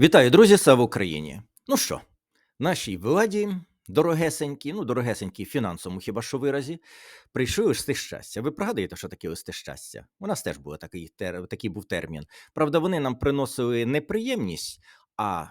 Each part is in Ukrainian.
Вітаю, друзі! Слава Україні! Ну що, нашій владі, дорогесенькі, ну, дорогесенькі фінансовому хіба що виразі, прийшли листи щастя. Ви пригадуєте, що таке листи щастя? У нас теж був такий, такий був термін. Правда, вони нам приносили неприємність, а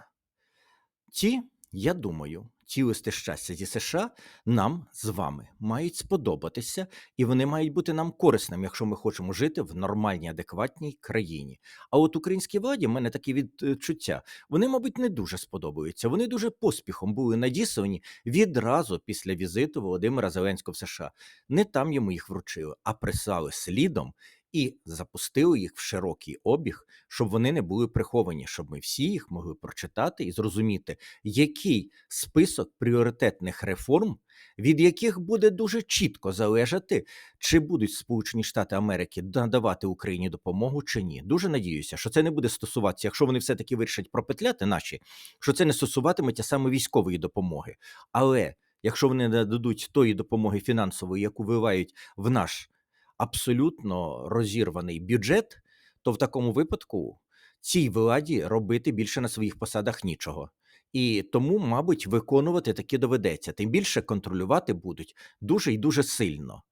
ті, я думаю, ті щастя зі США нам з вами мають сподобатися, і вони мають бути нам корисними, якщо ми хочемо жити в нормальній, адекватній країні. А от українській владі в мене такі відчуття. Вони, мабуть, не дуже сподобаються. Вони дуже поспіхом були надіслані відразу після візиту Володимира Зеленського в США. Не там йому їх вручили, а прислали слідом. І запустили їх в широкий обіг, щоб вони не були приховані, щоб ми всі їх могли прочитати і зрозуміти, який список пріоритетних реформ, від яких буде дуже чітко залежати, чи будуть Сполучені Штати Америки надавати Україні допомогу чи ні. Дуже надіюся, що це не буде стосуватися, якщо вони все таки вирішать пропетляти наші, що це не стосуватиметься саме військової допомоги. Але якщо вони не дадуть тої допомоги фінансової, яку виливають в наш абсолютно розірваний бюджет, то в такому випадку цій владі робити більше на своїх посадах нічого. І тому, мабуть, виконувати таки доведеться. Тим більше контролювати будуть дуже і дуже сильно.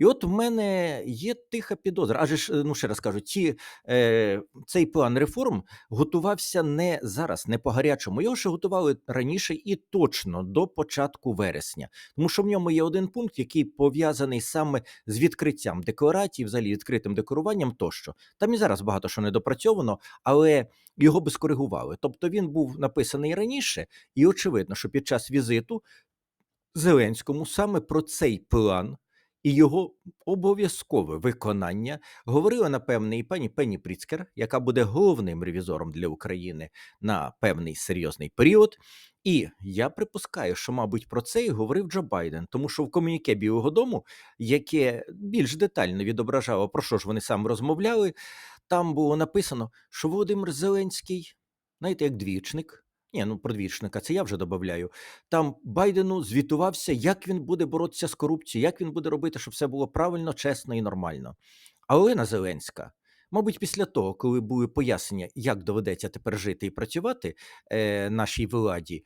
І от в мене є тиха підозра. Адже ж, ну ще раз кажу, ці, е, цей план реформ готувався не зараз, не по гарячому. Його ще готували раніше і точно до початку вересня, тому що в ньому є один пункт, який пов'язаний саме з відкриттям декларації, взагалі відкритим декоруванням тощо. Там і зараз багато що не допрацьовано, але його би скоригували. Тобто він був написаний раніше, і очевидно, що під час візиту Зеленському саме про цей план і його обов'язкове виконання говорила напевне і пані Пенні Пріцкер, яка буде головним ревізором для України на певний серйозний період. І я припускаю, що, мабуть, про це і говорив Джо Байден, тому що в комуніке Білого Дому, яке більш детально відображало, про що ж вони саме розмовляли, там було написано, що Володимир Зеленський, знаєте, як двічник. Ні, ну про двічника це я вже додаю. Там Байдену звітувався, як він буде боротися з корупцією, як він буде робити, щоб все було правильно, чесно і нормально. А Олена Зеленська, мабуть, після того, коли були пояснення, як доведеться тепер жити і працювати е, нашій владі,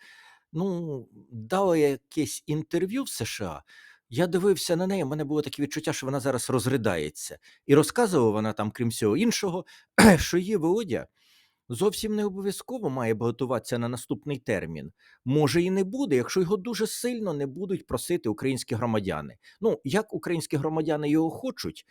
ну, дала якесь інтерв'ю в США. Я дивився на неї, в мене було таке відчуття, що вона зараз розридається. І розказувала вона там, крім всього іншого, що її Володя зовсім не обов'язково має готуватися на наступний термін. Може і не буде, якщо його дуже сильно не будуть просити українські громадяни. Ну, як українські громадяни його хочуть,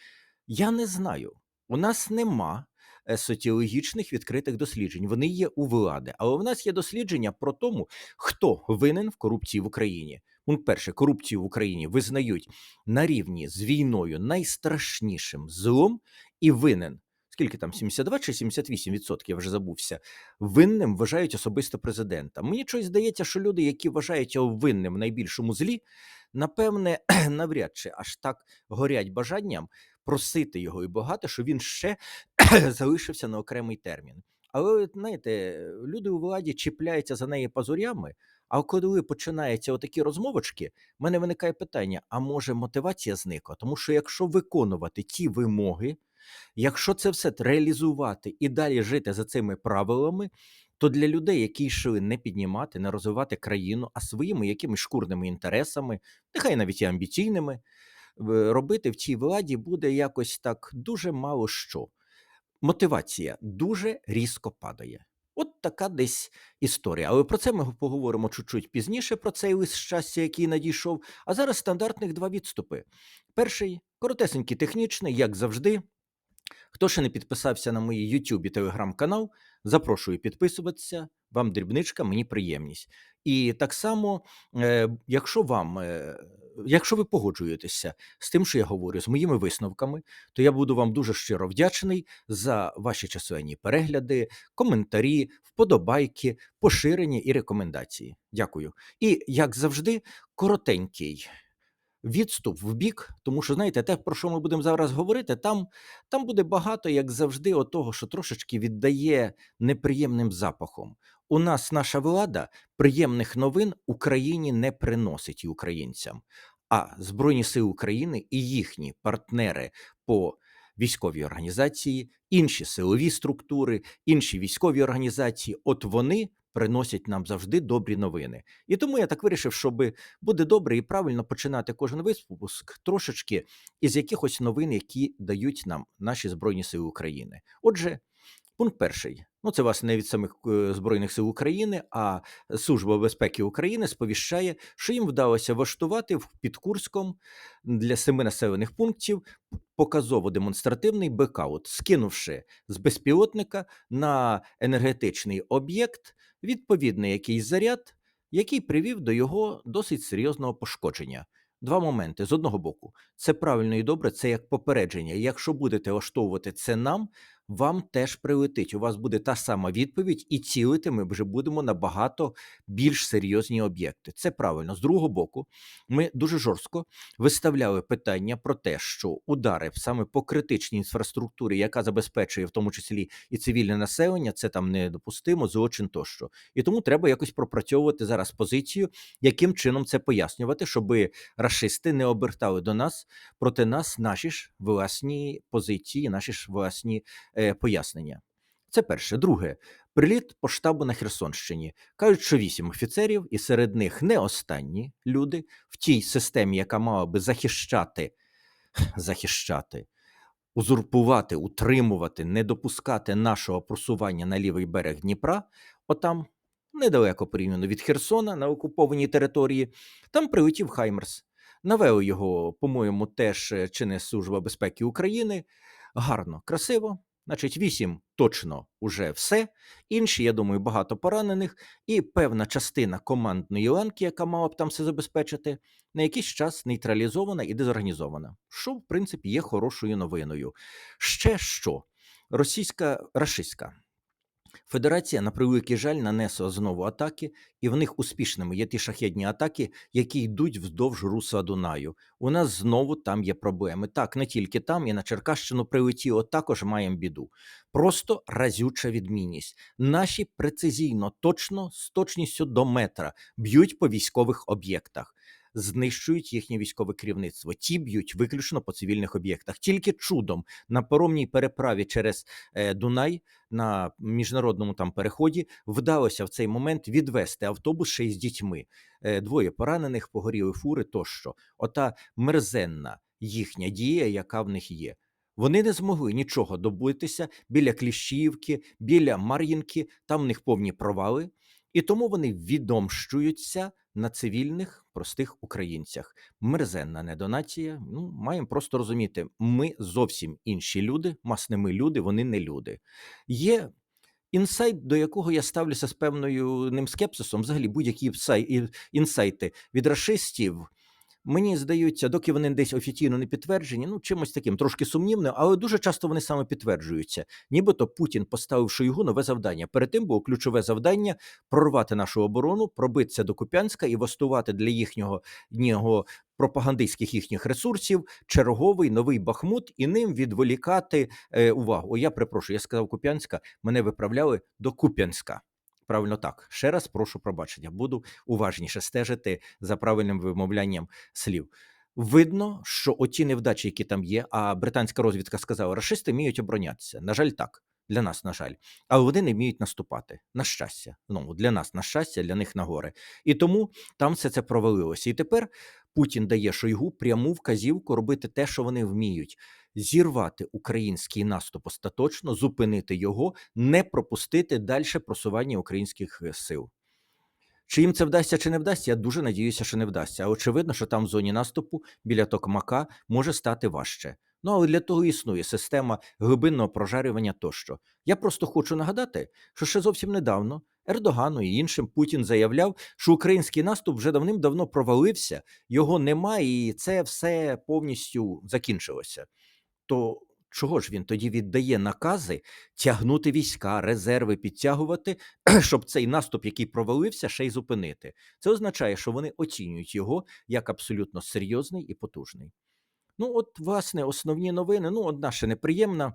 я не знаю. У нас нема е, соціологічних відкритих досліджень. Вони є у влади, але у нас є дослідження про тому, хто винен в корупції в Україні. Пункт перше, корупцію в Україні визнають на рівні з війною найстрашнішим злом і винен скільки там 72 чи 78%, я вже забувся, винним вважають особисто президента. Мені щось здається, що люди, які вважають його винним в найбільшому злі, напевне, навряд чи аж так горять бажанням просити його і багато, що він ще залишився на окремий термін. Але знаєте, люди у владі чіпляються за неї пазурями. А коли починаються отакі розмовочки, в мене виникає питання: а може мотивація зникла? Тому що якщо виконувати ті вимоги, Якщо це все реалізувати і далі жити за цими правилами, то для людей, які йшли не піднімати, не розвивати країну, а своїми якимись шкурними інтересами, нехай навіть і амбіційними, робити в цій владі буде якось так дуже мало що. Мотивація дуже різко падає. От така десь історія. Але про це ми поговоримо чуть-чуть пізніше, про цей лист щастя, який надійшов. А зараз стандартних два відступи. Перший коротесенький, технічний, як завжди. Хто ще не підписався на мої YouTube і телеграм-канал, запрошую підписуватися. Вам дрібничка, мені приємність. І так само, е, якщо вам, е, якщо ви погоджуєтеся з тим, що я говорю, з моїми висновками, то я буду вам дуже щиро вдячний за ваші численні перегляди, коментарі, вподобайки, поширення і рекомендації. Дякую. І як завжди, коротенький відступ в бік, тому що знаєте, те, про що ми будемо зараз говорити, там там буде багато, як завжди, того, що трошечки віддає неприємним запахом. У нас наша влада приємних новин Україні не приносить і українцям. А Збройні Сили України і їхні партнери по військові організації, інші силові структури, інші військові організації. От вони приносять нам завжди добрі новини. І тому я так вирішив, щоб буде добре і правильно починати кожен випуск трошечки із якихось новин, які дають нам наші Збройні Сили України. Отже, пункт перший. Ну, це вас не від самих е, Збройних сил України, а Служба безпеки України сповіщає, що їм вдалося влаштувати в під Курском для семи населених пунктів показово-демонстративний бекаут, скинувши з безпілотника на енергетичний об'єкт відповідний якийсь заряд, який привів до його досить серйозного пошкодження. Два моменти з одного боку, це правильно і добре, це як попередження. Якщо будете влаштовувати це нам, вам теж прилетить. У вас буде та сама відповідь, і цілити ми вже будемо на багато більш серйозні об'єкти. Це правильно. З другого боку, ми дуже жорстко виставляли питання про те, що удари саме по критичній інфраструктурі, яка забезпечує в тому числі і цивільне населення, це там недопустимо, злочин тощо. І тому треба якось пропрацьовувати зараз позицію, яким чином це пояснювати, щоб рашисти не обертали до нас проти нас наші ж власні позиції, наші ж власні пояснення. Це перше. Друге, приліт по штабу на Херсонщині. Кажуть, що вісім офіцерів, і серед них не останні люди в тій системі, яка мала би захищати, захищати, узурпувати, утримувати, не допускати нашого просування на лівий берег Дніпра, отам, недалеко порівняно від Херсона на окупованій території, там прилетів Хаймерс. Навели його, по-моєму, теж е, чи Служба безпеки України. Гарно, красиво. Значить, вісім точно уже все. Інші, я думаю, багато поранених, і певна частина командної ланки, яка мала б там все забезпечити, на якийсь час нейтралізована і дезорганізована, що, в принципі, є хорошою новиною. Ще що? Російська рашистська Федерація, на превеликий жаль, нанесла знову атаки, і в них успішними є ті шахедні атаки, які йдуть вздовж русла Дунаю. У нас знову там є проблеми. Так, не тільки там, і на Черкащину прилетіло, також маємо біду. Просто разюча відмінність. Наші прецизійно, точно, з точністю до метра б'ють по військових об'єктах. Знищують їхнє військове керівництво. Ті б'ють виключно по цивільних об'єктах. Тільки чудом на паромній переправі через е, Дунай на міжнародному там переході вдалося в цей момент відвести автобус ще й з дітьми. Е, двоє поранених, погоріли фури тощо. Ота мерзенна їхня дія, яка в них є. Вони не змогли нічого добитися біля Кліщівки, біля Мар'їнки, там в них повні провали, і тому вони відомщуються на цивільних простих українцях. Мерзенна недонація. Ну, маємо просто розуміти, ми зовсім інші люди, масне ми люди, вони не люди. Є інсайт, до якого я ставлюся з певною ним скепсисом, взагалі будь-які інсайти від расистів. Мені здаються, доки вони десь офіційно не підтверджені, ну чимось таким трошки сумнівним, але дуже часто вони саме підтверджуються. Нібито Путін поставив Шойгу нове завдання. Перед тим було ключове завдання прорвати нашу оборону, пробитися до Куп'янська і востувати для їхнього нього пропагандистських їхніх ресурсів черговий новий Бахмут і ним відволікати е, увагу. О, я перепрошую, я сказав Куп'янська, мене виправляли до Куп'янська. Правильно так. Ще раз прошу пробачення, буду уважніше стежити за правильним вимовлянням слів. Видно, що оті невдачі, які там є, а британська розвідка сказала, рашисти вміють оборонятися. На жаль, так. Для нас, на жаль, але вони не вміють наступати. На щастя, ну для нас, на щастя, для них на гори. І тому там все це провалилося. І тепер Путін дає Шойгу пряму вказівку робити те, що вони вміють зірвати український наступ остаточно, зупинити його, не пропустити далі просування українських е, сил. Чи їм це вдасться, чи не вдасться, я дуже надіюся, що не вдасться. А очевидно, що там в зоні наступу біля Токмака може стати важче. Ну але для того існує система глибинного прожарювання тощо. Я просто хочу нагадати, що ще зовсім недавно Ердогану і іншим Путін заявляв, що український наступ вже давним-давно провалився, його немає, і це все повністю закінчилося то чого ж він тоді віддає накази тягнути війська, резерви, підтягувати, щоб цей наступ, який провалився, ще й зупинити? Це означає, що вони оцінюють його як абсолютно серйозний і потужний. Ну, от, власне, основні новини. Ну, одна ще неприємна.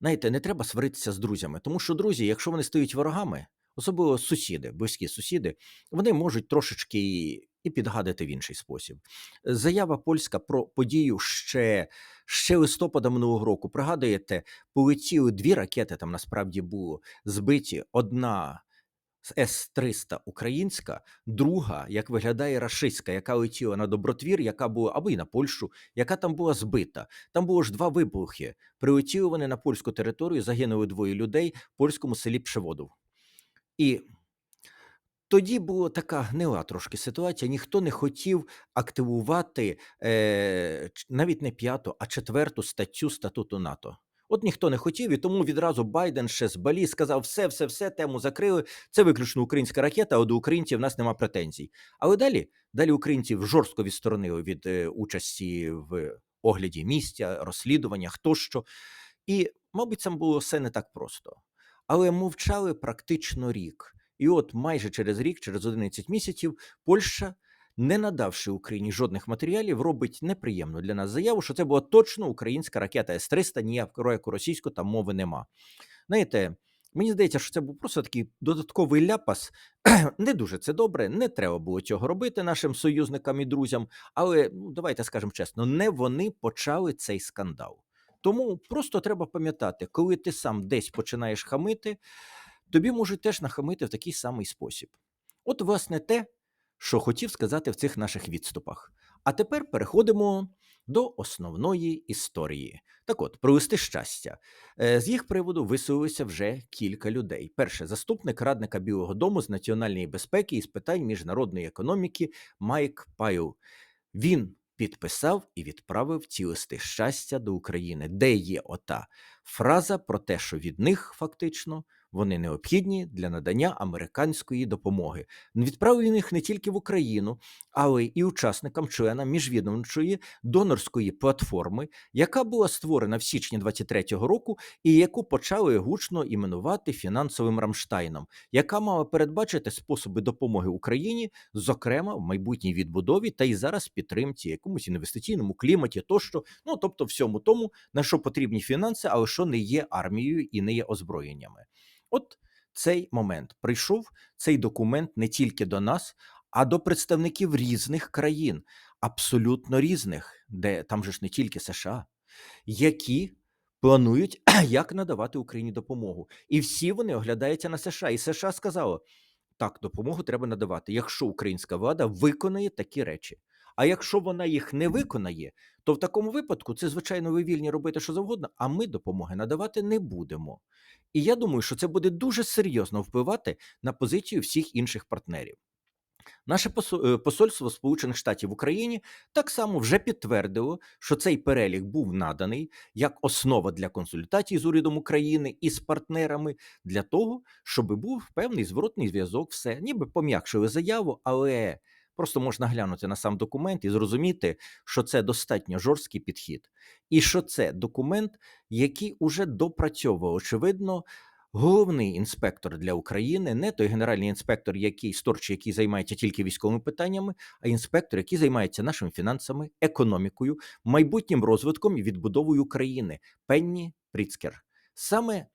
Знаєте, не треба сваритися з друзями, тому що друзі, якщо вони стають ворогами, особливо сусіди, близькі сусіди, вони можуть трошечки і підгадити в інший спосіб. Заява польська про подію ще, ще листопада минулого року. Пригадуєте, полетіли дві ракети. Там насправді було збиті одна. з С-300 українська, друга, як виглядає рашистська, яка летіла на добротвір, яка була або й на Польщу, яка там була збита. Там було ж два вибухи. Прилетіли вони на польську територію, загинули двоє людей в польському селі Пшеводов. І тоді була така гнила трошки ситуація. Ніхто не хотів активувати е, навіть не п'яту, а четверту статтю статуту НАТО. От ніхто не хотів, і тому відразу Байден ще з Балі сказав: все, все, все, тему закрили. Це виключно українська ракета, а до українців в нас нема претензій. Але далі, далі українців жорстко відсторонили від е, участі в огляді місця, розслідуваннях тощо. І, мабуть, там було все не так просто. Але мовчали практично рік. І от майже через рік, через 11 місяців, Польща, не надавши Україні жодних матеріалів, робить неприємну для нас заяву, що це була точно українська ракета С-300, ніякого як російську там мови нема. Знаєте, мені здається, що це був просто такий додатковий ляпас. не дуже це добре, не треба було цього робити нашим союзникам і друзям. Але ну, давайте скажемо чесно, не вони почали цей скандал. Тому просто треба пам'ятати, коли ти сам десь починаєш хамити, тобі можуть теж нахамити в такий самий спосіб. От, власне, те, що хотів сказати в цих наших відступах. А тепер переходимо до основної історії. Так от, про листи щастя. Е, З їх приводу висловилося вже кілька людей. Перше, заступник радника Білого Дому з національної безпеки і з питань міжнародної економіки Майк Пайл. Він підписав і відправив ці листи щастя до України, де є ота фраза про те, що від них фактично вони необхідні для надання американської допомоги. Відправив їх не тільки в Україну, але і учасникам членам міжвідомчої донорської платформи, яка була створена в січні 23-го року, і яку почали гучно іменувати фінансовим Рамштайном, яка мала передбачити способи допомоги Україні, зокрема в майбутній відбудові та й зараз підтримці, якомусь інвестиційному кліматі, тощо, ну тобто всьому тому, на що потрібні фінанси, але що не є армією і не є озброєннями. От цей момент прийшов цей документ не тільки до нас, а до представників різних країн, абсолютно різних, де там же ж не тільки США, які планують, як надавати Україні допомогу. І всі вони оглядаються на США. І США сказало: так, допомогу треба надавати, якщо українська влада виконає такі речі. А якщо вона їх не виконає, то в такому випадку це, звичайно, ви вільні робити що завгодно, а ми допомоги надавати не будемо. І я думаю, що це буде дуже серйозно впливати на позицію всіх інших партнерів. Наше е, посольство Сполучених Штатів в Україні так само вже підтвердило, що цей перелік був наданий як основа для консультацій з урядом України і з партнерами для того, щоб був певний зворотний зв'язок. Все ніби пом'якшили заяву, але просто можна глянути на сам документ і зрозуміти, що це достатньо жорсткий підхід, і що це документ, який уже допрацьовував, очевидно, головний інспектор для України, не той генеральний інспектор, який сторч, який займається тільки військовими питаннями, а інспектор, який займається нашими фінансами, економікою, майбутнім розвитком і відбудовою України. Пенні Пріцкер. Саме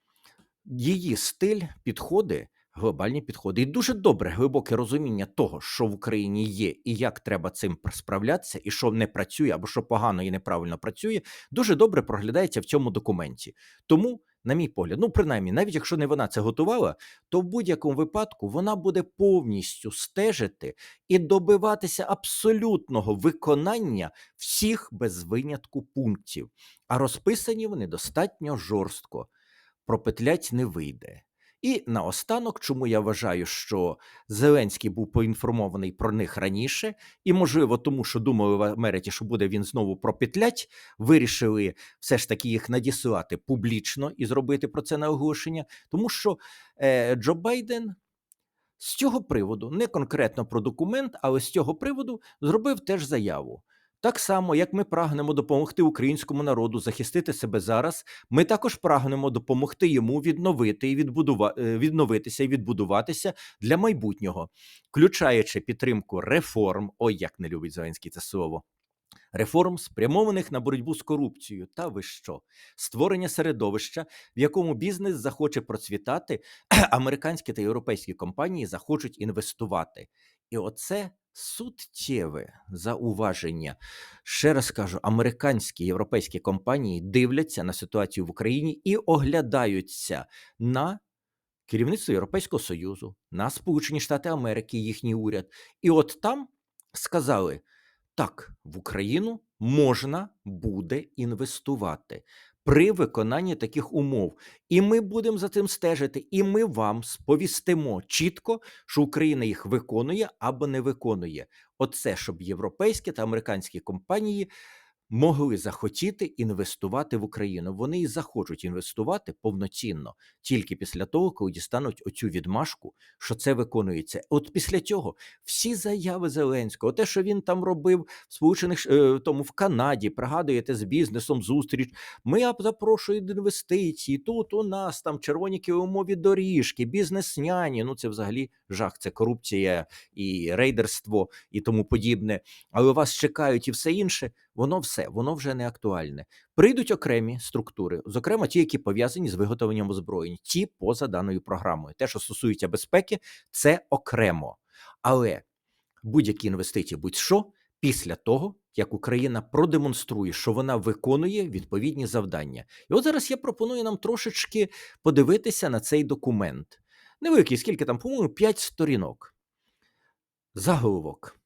її стиль, підходи, глобальні підходи, і дуже добре глибоке розуміння того, що в Україні є, і як треба цим справлятися, і що не працює, або що погано і неправильно працює, дуже добре проглядається в цьому документі. Тому, на мій погляд, ну принаймні, навіть якщо не вона це готувала, то в будь-якому випадку вона буде повністю стежити і добиватися абсолютного виконання всіх без винятку пунктів. А розписані вони достатньо жорстко. Пропетлять не вийде. І наостанок, чому я вважаю, що Зеленський був поінформований про них раніше, і, можливо, тому що думали в Америці, що буде він знову пропетлять, вирішили все ж таки їх надіслати публічно і зробити про це на оголошення, тому що е, Джо Байден з цього приводу, не конкретно про документ, але з цього приводу зробив теж заяву. Так само, як ми прагнемо допомогти українському народу захистити себе зараз, ми також прагнемо допомогти йому відновити і відбудува... е, відновитися і відбудуватися для майбутнього, включаючи підтримку реформ. Ой, як не любить Зеленський це слово. Реформ, спрямованих на боротьбу з корупцією, та ви що? Створення середовища, в якому бізнес захоче процвітати, американські та європейські компанії захочуть інвестувати. І оце суттєве зауваження. Ще раз кажу, американські європейські компанії дивляться на ситуацію в Україні і оглядаються на керівництво Європейського Союзу, на Сполучені Штати Америки, їхній уряд. І от там сказали: так, в Україну можна буде інвестувати при виконанні таких умов. І ми будемо за цим стежити, і ми вам сповістимо чітко, що Україна їх виконує або не виконує. Оце щоб європейські та американські компанії могли захотіти інвестувати в Україну. Вони і захочуть інвестувати повноцінно тільки після того, коли дістануть оцю відмашку, що це виконується. От після цього всі заяви Зеленського, те, що він там робив в Сполучених е, тому в Канаді, пригадуєте з бізнесом зустріч. Ми запрошуємо інвестиції. Тут у нас там червоні кіломові доріжки, бізнес-няні. Ну це взагалі жах, це корупція і рейдерство і тому подібне. Але вас чекають і все інше. Воно все, воно вже не актуальне. Прийдуть окремі структури, зокрема ті, які пов'язані з виготовленням озброєнь, ті поза даною програмою. Те, що стосується безпеки, це окремо. Але будь-які інвестиції, будь-що, після того, як Україна продемонструє, що вона виконує відповідні завдання. І от зараз я пропоную нам трошечки подивитися на цей документ. Невеликий, скільки там, по-моєму, 5 сторінок. Заголовок.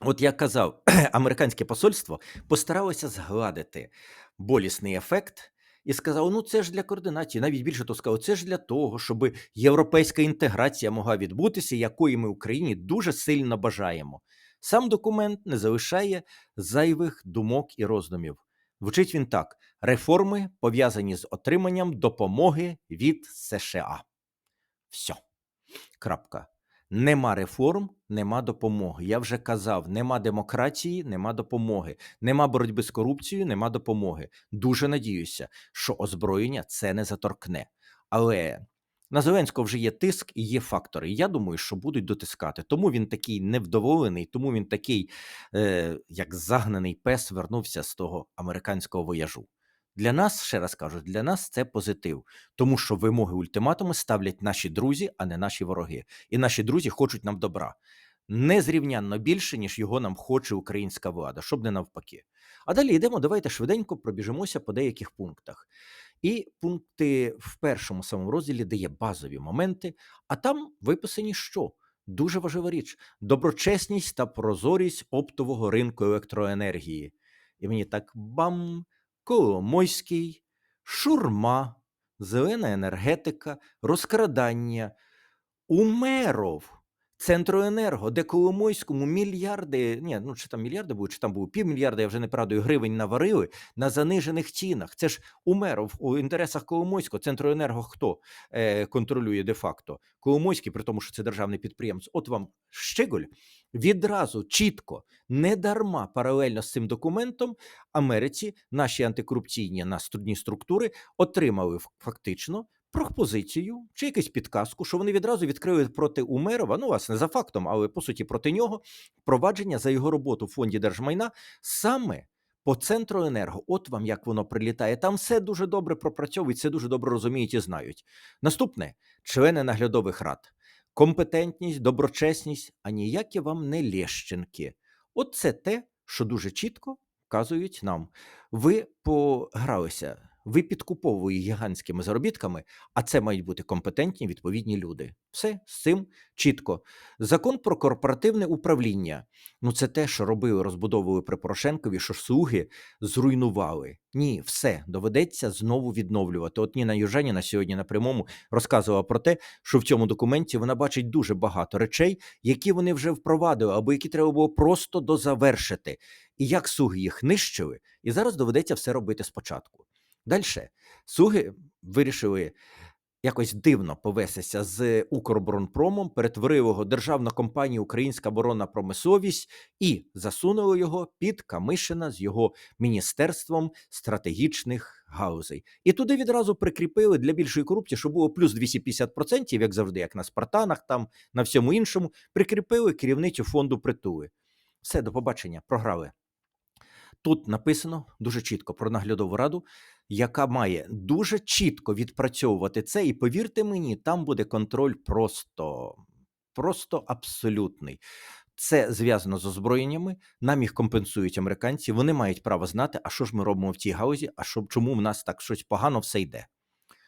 От я казав, американське посольство постаралося згладити болісний ефект і сказало: ну це ж для координації. Навіть більше то сказало, це ж для того, щоб європейська інтеграція могла відбутися, якої ми Україні дуже сильно бажаємо. Сам документ не залишає зайвих думок і роздумів. Звучить він так: реформи пов'язані з отриманням допомоги від США. Все. Крапка. Нема реформ, нема допомоги. Я вже казав: нема демократії, нема допомоги, нема боротьби з корупцією, нема допомоги. Дуже надіюся, що озброєння це не заторкне. Але на Зеленського вже є тиск і є фактори. Я думаю, що будуть дотискати. Тому він такий невдоволений, тому він такий, е, як загнаний пес, вернувся з того американського вояжу. Для нас, ще раз кажу, для нас це позитив, тому що вимоги ультиматуми ставлять наші друзі, а не наші вороги. І наші друзі хочуть нам добра незрівнянно більше, ніж його нам хоче українська влада, щоб не навпаки. А далі йдемо, давайте швиденько пробіжимося по деяких пунктах. І пункти в першому самому розділі де є базові моменти, а там виписані що? Дуже важлива річ: доброчесність та прозорість оптового ринку електроенергії. І мені так бам, Коломойський, шурма, зелена енергетика, розкрадання, Умеров, Центроенерго, де Коломойському мільярди, ні, ну чи там мільярди були, чи там було півмільярда, я вже не пригадую, гривень наварили на занижених цінах. Це ж Умеров у інтересах Коломойського, Центроенерго хто е, контролює де-факто? Коломойський, при тому, що це державний підприємець. От вам Щеголь відразу чітко, не дарма паралельно з цим документом Америці наші антикорупційні наступні структури отримали фактично пропозицію чи якусь підказку, що вони відразу відкрили проти Умерова, ну власне за фактом, але по суті проти нього провадження за його роботу в фонді держмайна саме. По центру енерго, от вам як воно прилітає. Там все дуже добре пропрацьовують, все дуже добре розуміють і знають. Наступне члени наглядових рад, компетентність, доброчесність, а ніякі вам не лєщенки. От це те, що дуже чітко вказують нам. Ви погралися, ви підкуповуєте гігантськими заробітками, а це мають бути компетентні відповідні люди. Все з цим чітко. Закон про корпоративне управління. Ну, це те, що робили, розбудовували при Порошенкові, що слуги зруйнували. Ні, все доведеться знову відновлювати. От Ніна Южаніна сьогодні на прямому розказувала про те, що в цьому документі вона бачить дуже багато речей, які вони вже впровадили, або які треба було просто дозавершити. І як суги їх нищили, і зараз доведеться все робити спочатку. Далі суги вирішили якось дивно повестися з Укроборонпромом, перетворили його державна компанія Українська оборонна промисловість і засунули його під Камишина з його міністерством стратегічних галузей. І туди відразу прикріпили для більшої корупції, що було плюс 250%, як завжди, як на Спартанах, там на всьому іншому, прикріпили керівницю фонду притули. Все, до побачення, програли. Тут написано дуже чітко про наглядову раду, яка має дуже чітко відпрацьовувати це. І повірте мені, там буде контроль просто, просто абсолютний. Це зв'язано з озброєннями. Нам їх компенсують американці. Вони мають право знати, а що ж ми робимо в тій гаузі, а що чому в нас так щось погано все йде.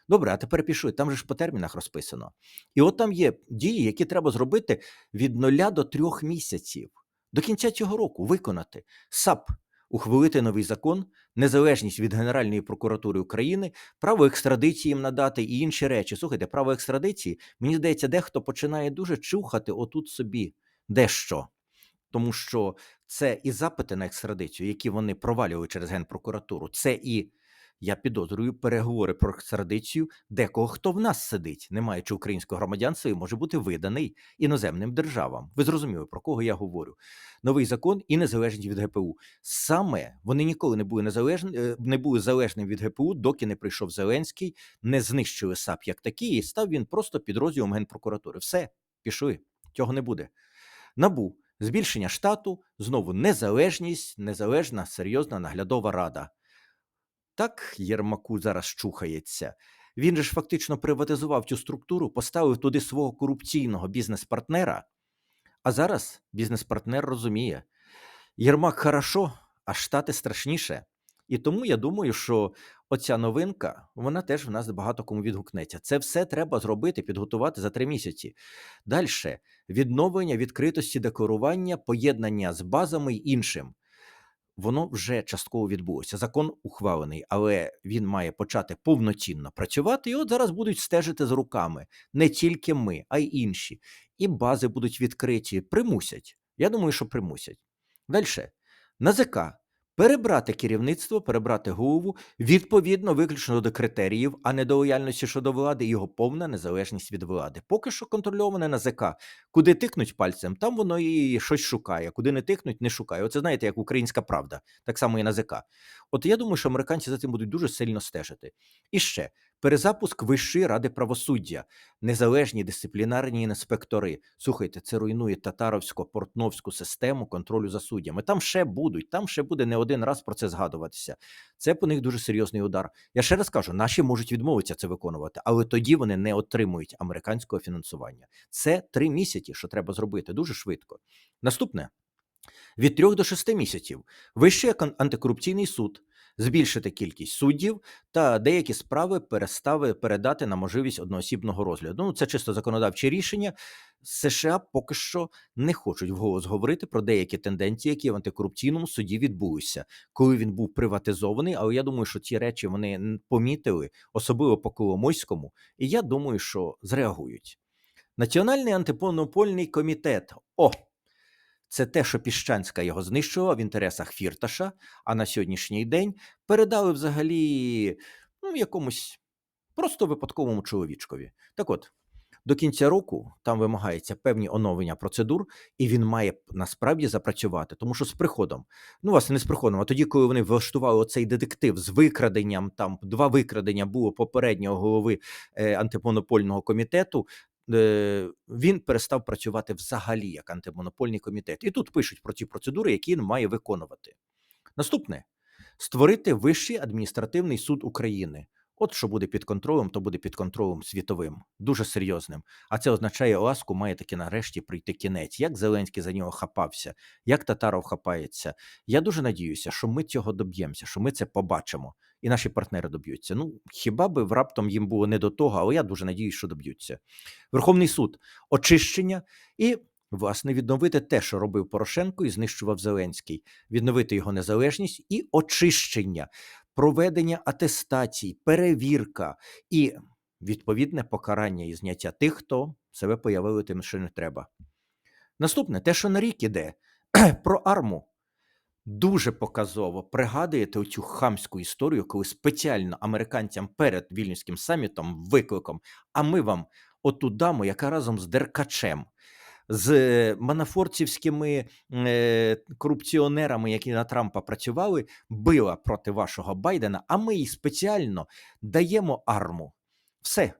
Добре, а тепер пішли. Там же ж по термінах розписано. І от там є дії, які треба зробити від нуля до трьох місяців до кінця цього року виконати. САП ухвалити новий закон, незалежність від Генеральної прокуратури України, право екстрадиції їм надати і інші речі. Слухайте, право екстрадиції, мені здається, дехто починає дуже чухати отут собі дещо. Тому що це і запити на екстрадицію, які вони провалювали через Генпрокуратуру, це і. Я підозрюю переговори про екстрадицію декого, хто в нас сидить, не маючи українського громадянства, і може бути виданий іноземним державам. Ви зрозуміли, про кого я говорю? Новий закон і незалежність від ГПУ. Саме вони ніколи не були незалежні, е, не були залежним від ГПУ, доки не прийшов Зеленський, не знищили САП як такий, і став він просто підрозділом Генпрокуратури. Все, пішли, цього не буде. Набу збільшення штату, знову незалежність, незалежна, серйозна наглядова рада. Так Єрмаку зараз чухається. Він же ж фактично приватизував цю структуру, поставив туди свого корупційного бізнес-партнера. А зараз бізнес-партнер розуміє: Єрмак хорошо, а штати страшніше. І тому я думаю, що оця новинка, вона теж в нас багато кому відгукнеться. Це все треба зробити, підготувати за три місяці. Далі відновлення відкритості декларування, поєднання з базами й іншим. Воно вже частково відбулося. Закон ухвалений, але він має почати повноцінно працювати. І от зараз будуть стежити з руками не тільки ми, а й інші. І бази будуть відкриті, примусять. Я думаю, що примусять. Далі. НАЗК перебрати керівництво, перебрати голову відповідно виключно до критеріїв, а не до лояльності щодо влади, його повна незалежність від влади. Поки що контрольоване НАЗК. Куди тикнуть пальцем, там воно і щось шукає. Куди не тикнуть, не шукає. Оце знаєте, як українська правда, так само і НАЗК. От я думаю, що американці за цим будуть дуже сильно стежити. І ще перезапуск Вищої ради правосуддя, незалежні дисциплінарні інспектори. Слухайте, це руйнує татаровсько-портновську систему контролю за суддями. Там ще будуть, там ще буде не один раз про це згадуватися. Це по них дуже серйозний удар. Я ще раз кажу, наші можуть відмовитися це виконувати, але тоді вони не отримують американського фінансування. Це три місяці, що треба зробити дуже швидко. Наступне. Від трьох до шести місяців Вищий антикорупційний суд збільшити кількість суддів та деякі справи перестави передати на можливість одноосібного розгляду. Ну це чисто законодавче рішення. США поки що не хочуть вголос говорити про деякі тенденції, які в антикорупційному суді відбулися, коли він був приватизований. Але я думаю, що ці речі вони помітили, особливо по Коломойському, і я думаю, що зреагують. Національний антимонопольний комітет. О! Це те, що Піщанська його знищувала в інтересах Фірташа, а на сьогоднішній день передали взагалі ну, якомусь просто випадковому чоловічкові. Так от, до кінця року там вимагається певні оновлення процедур, і він має насправді запрацювати. Тому що з приходом, ну власне, не з приходом, а тоді, коли вони влаштували оцей детектив з викраденням, там два викрадення було попереднього голови е, антимонопольного комітету, він перестав працювати взагалі як антимонопольний комітет. І тут пишуть про ті процедури, які він має виконувати. Наступне створити Вищий адміністративний суд України. От що буде під контролем, то буде під контролем світовим, дуже серйозним. А це означає, ласку має таки нарешті прийти кінець. Як Зеленський за нього хапався, як Татаров хапається. Я дуже надіюся, що ми цього доб'ємося, що ми це побачимо, і наші партнери доб'ються. Ну хіба би раптом їм було не до того, але я дуже надіюся, що доб'ються. Верховний суд очищення і. Власне, відновити те, що робив Порошенко і знищував Зеленський, відновити його незалежність і очищення проведення атестацій, перевірка і відповідне покарання і зняття тих, хто себе появили тим, що не треба. Наступне те, що на рік іде, про арму. Дуже показово пригадуєте оцю хамську історію, коли спеціально американцям перед вільнюським самітом викликом, а ми вам оту даму, яка разом з Деркачем з манафорцівськими е, корупціонерами, які на Трампа працювали, била проти вашого Байдена, а ми їй спеціально даємо арму. Все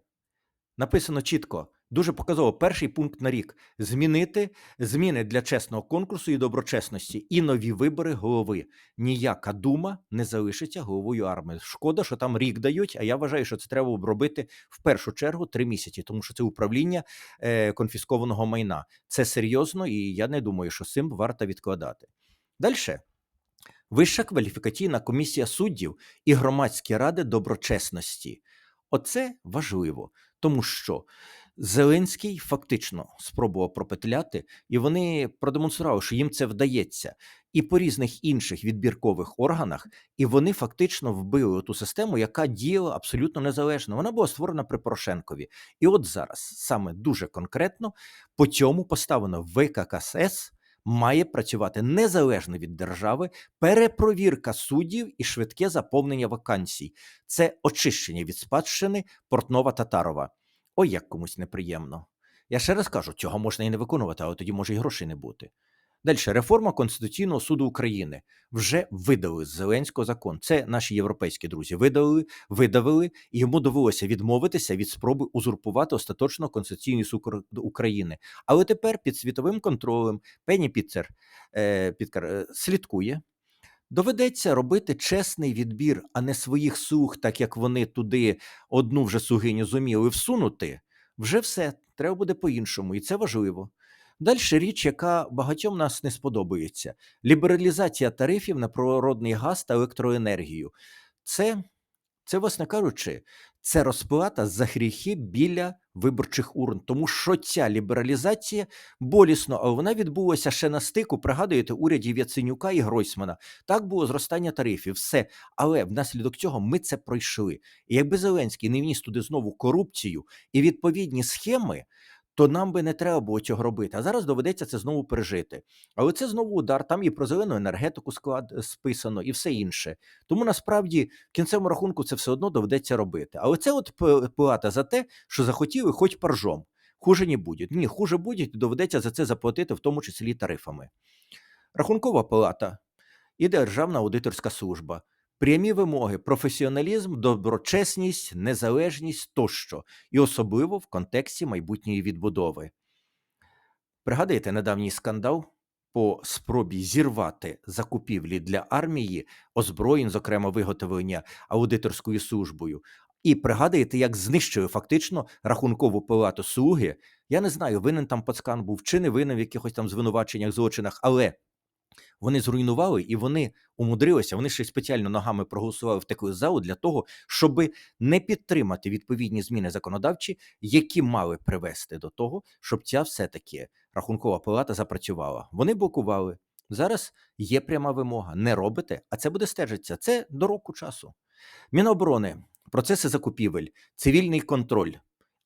написано чітко: Дуже показово перший пункт на рік змінити зміни для чесного конкурсу і доброчесності, і нові вибори голови. Ніяка дума не залишиться головою армії. Шкода, що там рік дають. А я вважаю, що це треба б робити в першу чергу три місяці, тому що це управління е, конфіскованого майна. Це серйозно, і я не думаю, що цим варто відкладати. Далі. Вища кваліфікаційна комісія суддів і громадські ради доброчесності. Оце важливо, тому що Зеленський фактично спробував пропетляти, і вони продемонстрували, що їм це вдається, і по різних інших відбіркових органах, і вони фактично вбили ту систему, яка діяла абсолютно незалежно. Вона була створена при Порошенкові. І от зараз саме дуже конкретно по цьому поставлено ВККСС має працювати незалежно від держави, перепровірка суддів і швидке заповнення вакансій. Це очищення від спадщини Портнова Татарова. Ой, як комусь неприємно. Я ще раз кажу, цього можна і не виконувати, але тоді може і грошей не бути. Далі реформа Конституційного суду України вже видали з Зеленського закон. Це наші європейські друзі видали, видавили, і йому довелося відмовитися від спроби узурпувати остаточно Конституційний суд України. Але тепер під світовим контролем Пені Піцер е, Підкар, е, слідкує. Доведеться робити чесний відбір, а не своїх сух, так як вони туди одну вже сугиню зуміли всунути. Вже все треба буде по-іншому, і це важливо. Далі річ, яка багатьом нас не сподобається: лібералізація тарифів на природний газ та електроенергію. Це, це, власне кажучи, це розплата за гріхи біля виборчих урн, тому що ця лібералізація болісно, але вона відбулася ще на стику. Пригадуєте, урядів Яценюка і Гройсмана. Так було зростання тарифів, все. Але внаслідок цього ми це пройшли. І якби Зеленський не вніс туди знову корупцію і відповідні схеми то нам би не треба було цього робити. А зараз доведеться це знову пережити. Але це знову удар. Там і про зелену енергетику склад е, списано, і все інше. Тому насправді в кінцевому рахунку це все одно доведеться робити. Але це от плата за те, що захотіли, хоч паржом. Хуже не буде. Ні, хуже буде, доведеться за це заплатити, в тому числі тарифами. Рахункова палата і Державна аудиторська служба прямі вимоги, професіоналізм, доброчесність, незалежність тощо, і особливо в контексті майбутньої відбудови. Пригадайте недавній скандал по спробі зірвати закупівлі для армії, озброєнь, зокрема виготовлення аудиторською службою. І пригадуєте, як знищили фактично рахункову палату слуги. Я не знаю, винен там пацкан був чи не винен в якихось там звинуваченнях, злочинах, але вони зруйнували і вони умудрилися. Вони ще спеціально ногами проголосували в таку залу для того, щоб не підтримати відповідні зміни законодавчі, які мали привести до того, щоб ця все таки рахункова палата запрацювала. Вони блокували. Зараз є пряма вимога. Не робите, а це буде стежитися. Це до року часу. Міноборони, процеси закупівель, цивільний контроль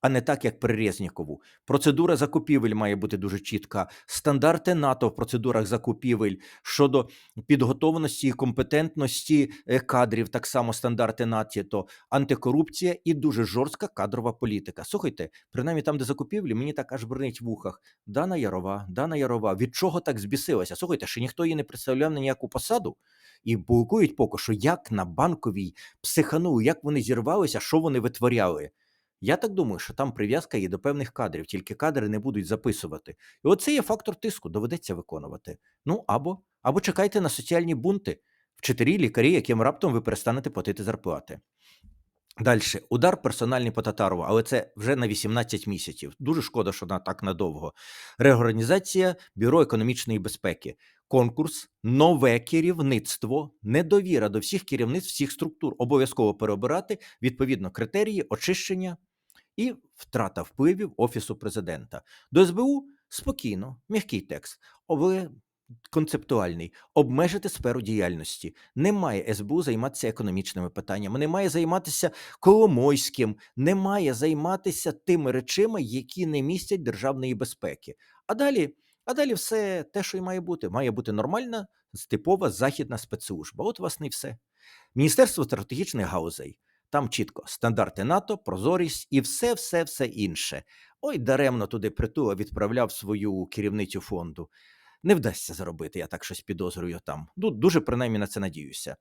а не так, як при Резнікову. Процедура закупівель має бути дуже чітка. Стандарти НАТО в процедурах закупівель щодо підготовленості і компетентності е, кадрів, так само стандарти НАТО, антикорупція і дуже жорстка кадрова політика. Слухайте, принаймні там, де закупівлі, мені так аж брнить в ухах. Дана Ярова, Дана Ярова. Від чого так збісилася? Слухайте, що ніхто її не представляв на ніяку посаду. І блокують поки що, як на банковій психанули, як вони зірвалися, що вони витворяли. Я так думаю, що там прив'язка є до певних кадрів, тільки кадри не будуть записувати. І оце є фактор тиску, доведеться виконувати. Ну або або чекайте на соціальні бунти, вчителі, лікарі, яким раптом ви перестанете платити зарплати. Далі, удар персональний по Татарову, але це вже на 18 місяців. Дуже шкода, що на так надовго. Реорганізація Бюро економічної безпеки, конкурс, нове керівництво, недовіра до всіх керівництв, всіх структур, обов'язково переобирати відповідно критерії очищення і втрата впливів Офісу президента. До СБУ спокійно, м'який текст, але концептуальний, обмежити сферу діяльності. Не має СБУ займатися економічними питаннями, не має займатися Коломойським, не має займатися тими речами, які не містять державної безпеки. А далі. А далі все те, що й має бути. Має бути нормальна, типова західна спецслужба. От, власне, і все. Міністерство стратегічних гаузей. Там чітко стандарти НАТО, прозорість і все, все, все інше. Ой, даремно туди притула відправляв свою керівницю фонду. Не вдасться заробити, я так щось підозрюю там. Ну, дуже принаймні на це надіюся.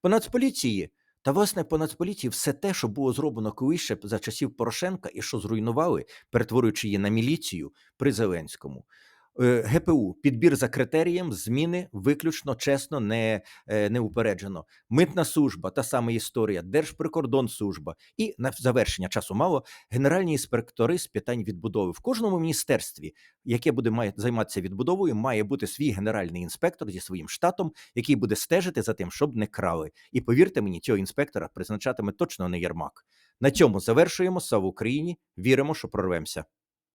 По нацполіції Та власне по Нацполіції все те, що було зроблено колись за часів Порошенка, і що зруйнували, перетворюючи її на міліцію при Зеленському. Е, ГПУ підбір за критерієм, зміни виключно чесно, не, е, неупереджено. Митна служба, та сама історія, Держприкордонслужба і на завершення часу мало генеральні інспектори з питань відбудови в кожному міністерстві, яке буде має займатися відбудовою, має бути свій генеральний інспектор зі своїм штатом, який буде стежити за тим, щоб не крали. І повірте мені, цього інспектора призначатиме точно не Єрмак. На цьому завершуємо. Слава Україні! Віримо, що прорвемося.